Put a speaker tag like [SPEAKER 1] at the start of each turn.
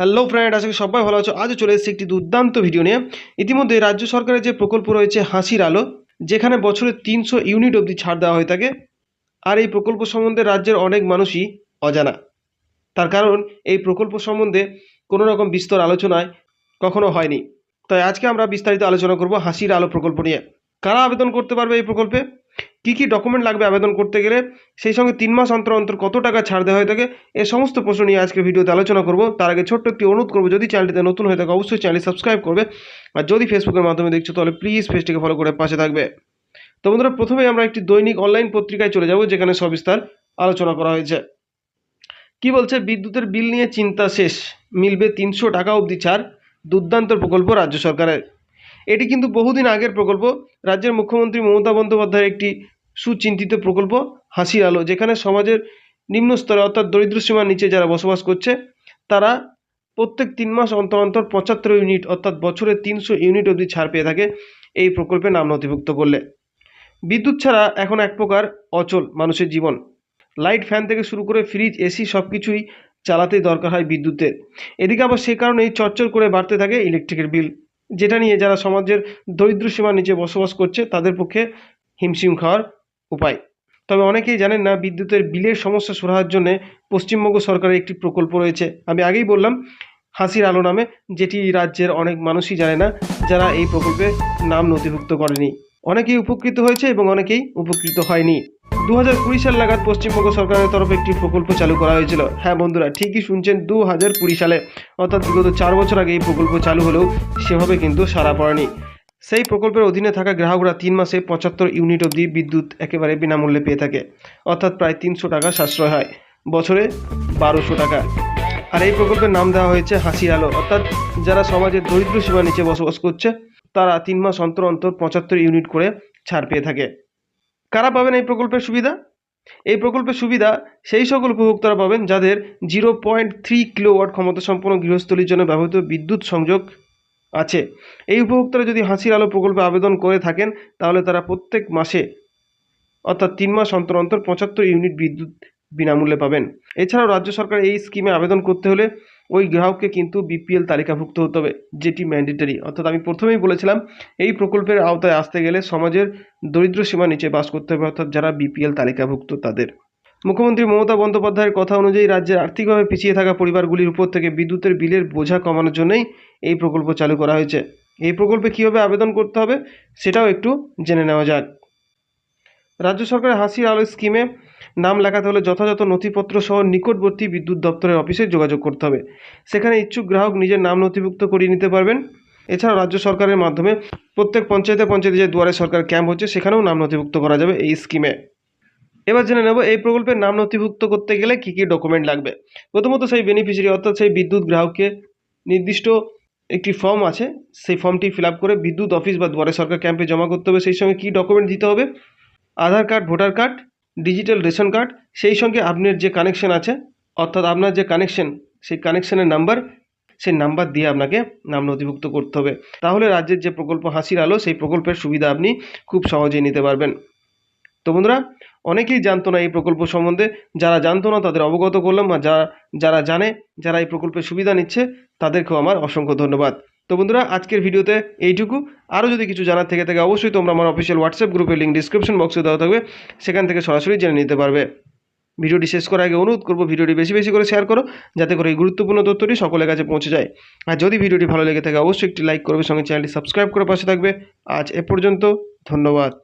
[SPEAKER 1] Hello friend আজকে সবাই ভালো আছো। আজও চলে এসেছি একটি দুর্দান্ত ভিডিও নিয়ে। ইতিমধ্যে রাজ্য সরকারের যে প্রকল্প রয়েছে হাসির আলো, যেখানে বছরে তিনশো ইউনিট অবধি ছাড় দেওয়া হয়ে থাকে আর এই প্রকল্প সম্বন্ধে রাজ্যের অনেক মানুষই অজানা। তার কারণ, এই প্রকল্প সম্বন্ধে কোনো রকম বিস্তর আলোচনায় কখনো হয়নি। তাই আজকে আমরা বিস্তারিত আলোচনা করব হাসির আলো প্রকল্প নিয়ে। কারা আবেদন করতে পারবে এই প্রকল্পে? কী কী ডকুমেন্ট লাগবে আবেদন করতে গেলে? সেই সঙ্গে তিন মাস অন্তর অন্তর কত টাকা ছাড় দেওয়া হয়ে থাকে? এই সমস্ত প্রশ্ন নিয়ে আজকে ভিডিওতে আলোচনা করব। তার আগে ছোট্ট একটি অনুরোধ করব, যদি চ্যানেলটিতে নতুন হয়ে থাকে, অবশ্যই চ্যানেল সাবস্ক্রাইব করবে। আর যদি ফেসবুকের মাধ্যমে দেখছ, তাহলে প্লিজ পেজটিকে ফলো করে পাশে থাকবে। তো বন্ধুরা প্রথমে আমরা একটি দৈনিক অনলাইন পত্রিকায় চলে যাব, যেখানে সবিস্তার আলোচনা করা হয়েছে। কি বলছে? বিদ্যুতের বিল নিয়ে চিন্তা শেষ, মিলবে তিনশো টাকা অবধি ছাড়, দুর্দান্ত প্রকল্প রাজ্য সরকারের। এটি কিন্তু বহুদিন আগের প্রকল্প। রাজ্যের মুখ্যমন্ত্রী মমতা বন্দ্যোপাধ্যায়ের একটি সুচিন্তিত প্রকল্প, হাসির আলো, যেখানে সমাজের নিম্ন স্তরে অর্থাৎ দরিদ্র সীমার নিচে যারা বসবাস করছে, তারা প্রত্যেক তিন মাস অন্তর অন্তর পঁচাত্তর ইউনিট অর্থাৎ বছরে তিনশো ইউনিট অবধি ছাড় পেয়ে থাকে এই প্রকল্পে নাম নথিভুক্ত করলে। বিদ্যুৎ ছাড়া এখন এক প্রকার অচল মানুষের জীবন। লাইট, ফ্যান থেকে শুরু করে ফ্রিজ, এসি সব কিছুই চালাতেই দরকার হয় বিদ্যুতের। এদিকে আবার সে কারণেই চচ্চর করে বাড়তে থাকে ইলেকট্রিকের বিল। যেটা নিয়ে যারা সমাজের দরিদ্র সীমার নিচে বসবাস করছে, তাদের পক্ষে হিমশিম খাওয়ার উপায়। তবে অনেকেই জানেন না, বিদ্যুতের বিলের সমস্যা সুরাহার জন্য পশ্চিমবঙ্গ সরকারের একটি প্রকল্প রয়েছে। আমি আগেই বললাম, হাসির আলো নামে, যেটি রাজ্যের অনেক মানুষই জানে না, যারা এই প্রকল্পে নাম নথিভুক্ত করেনি। অনেকেই উপকৃত হয়েছে এবং অনেকেই উপকৃত হয়নি। দু হাজার কুড়ি সাল নাগাদ পশ্চিমবঙ্গ সরকারের তরফে একটি প্রকল্প চালু করা হয়েছিল। হ্যাঁ বন্ধুরা, ঠিকই শুনছেন দু হাজার কুড়ি সালে। অর্থাৎ বিগত চার বছর আগে এই প্রকল্প চালু হলেও সেভাবে কিন্তু সারা পড়েনি। সেই প্রকল্পের অধীনে থাকা গ্রাহকরা তিন মাসে পঁচাত্তর ইউনিট অবধি বিদ্যুৎ একেবারে বিনামূল্যে পেয়ে থাকে। অর্থাৎ প্রায় তিনশো টাকা সাশ্রয় হয়। বছরে বারোশো টাকা। আর এই প্রকল্পের নাম দেওয়া হয়েছে হাসির আলো। অর্থাৎ যারা সমাজের দরিদ্র সীমা নিচে বসবাস করছে, তারা তিন মাস অন্তর অন্তর পঁচাত্তর ইউনিট করে ছাড় পেয়ে থাকে। কারা পাবেন এই প্রকল্পের সুবিধা? এই প্রকল্পের সুবিধা সেই সকল উপভোক্তারা পাবেন যাদের জিরো পয়েন্ট থ্রি কিলোওয়াট ক্ষমতা সম্পন্ন গৃহস্থলীর জন্য ব্যবহৃত বিদ্যুৎ সংযোগ আছে। এই উপভোক্তারা যদি হাসির আলো প্রকল্পে আবেদন করে থাকেন, তাহলে তারা প্রত্যেক মাসে, অর্থাৎ তিন মাস অন্তর অন্তর পঁচাত্তর ইউনিট বিদ্যুৎ বিনামূল্যে পাবেন। এছাড়াও রাজ্য সরকার এই স্কিমে আবেদন করতে হলে ওই গ্রাহককে কিন্তু বিপিএল তালিকাভুক্ত হতে হবে, যেটি ম্যান্ডেটরি অর্থাৎ আমি প্রথমেই বলেছিলাম, এই প্রকল্পের আওতায় আসতে গেলে সমাজের দরিদ্র সীমা নিচে বাস করতে হবে, অর্থাৎ যারা বিপিএল তালিকাভুক্ত তাদের। মুখ্যমন্ত্রী মমতা বন্দ্যোপাধ্যায়ের কথা অনুযায়ী রাজ্যের আর্থিকভাবে পিছিয়ে থাকা পরিবারগুলির উপর থেকে বিদ্যুতের বিলের বোঝা কমানোর জন্যই এই প্রকল্প চালু করা হয়েছে। এই প্রকল্পে কীভাবে আবেদন করতে হবে, সেটাও একটু জেনে নেওয়া যাক। রাজ্য সরকারের হাসির আলো স্কিমে নাম লেখাতে হলে যথাযথ নথিপত্র সহ নিকটবর্তী বিদ্যুৎ দপ্তরের অফিসে যোগাযোগ করতে হবে। সেখানে ইচ্ছুক গ্রাহক নিজের নাম নথিভুক্ত করিয়ে নিতে পারবেন। এছাড়াও রাজ্য সরকারের মাধ্যমে প্রত্যেক পঞ্চায়েতে পঞ্চায়েতে যে দুয়ারে সরকার ক্যাম্প হচ্ছে, সেখানেও নাম নথিভুক্ত করা যাবে এই স্কিমে। এবার জেনে নেব, এই প্রকল্পের নাম নথিভুক্ত করতে গেলে কী কী ডকুমেন্ট লাগবে? প্রথমত সেই বেনিফিশিয়ারি, অর্থাৎ সেই বিদ্যুৎ গ্রাহককে নির্দিষ্ট একটি ফর্ম আছে, সেই ফর্মটি ফিল করে বিদ্যুৎ অফিস বা দুয়ারে সরকার ক্যাম্পে জমা করতে হবে। সেই সঙ্গে কী ডকুমেন্ট দিতে হবে? Aadhaar card, voter card digital ration card সেই সঙ্গে আপনার যে কানেকশন আছে, অর্থাৎ আপনার যে কানেকশন সেই কানেকশনের নাম্বার সেই নাম্বার দিয়ে আপনাকে নাম নথিভুক্ত করতে হবে। তাহলে রাজ্যের যে প্রকল্প হাসির আলো, সেই প্রকল্পের সুবিধা আপনি খুব সহজেই নিতে পারবেন। তো বন্ধুরা, অনেকেই জানতো না এই প্রকল্প সম্বন্ধে। যারা জানতো না, তাদের অবগত করলাম। আর যারা যারা জানে, যারা এই প্রকল্পের সুবিধা নিচ্ছে, তাদেরকেও আমার অসংখ্য ধন্যবাদ। তো বন্ধুরা, আজকের ভিডিওতে এইটুকু। আরও যদি কিছু জানার থেকে থাকে, অবশ্যই তোমরা আমার অফিসিয়াল হোয়াটসঅ্যাপ গ্রুপের লিঙ্ক ডিসক্রিপশন বক্সে দেওয়া থাকবে। সেখান থেকে সরাসরি জেনে নিতে পারবে। ভিডিওটি শেষ করার আগে অনুরোধ করব, ভিডিওটি বেশি বেশি করে শেয়ার করো, যাতে করে এই গুরুত্বপূর্ণ তথ্যটি সকলের কাছে পৌঁছে যায়। আর যদি ভিডিওটি ভালো লেগে থাকে, অবশ্যই একটি লাইক করবে, সঙ্গে চ্যানেলটি সাবস্ক্রাইব করে পাশে থাকবে। আজ এ পর্যন্ত, ধন্যবাদ।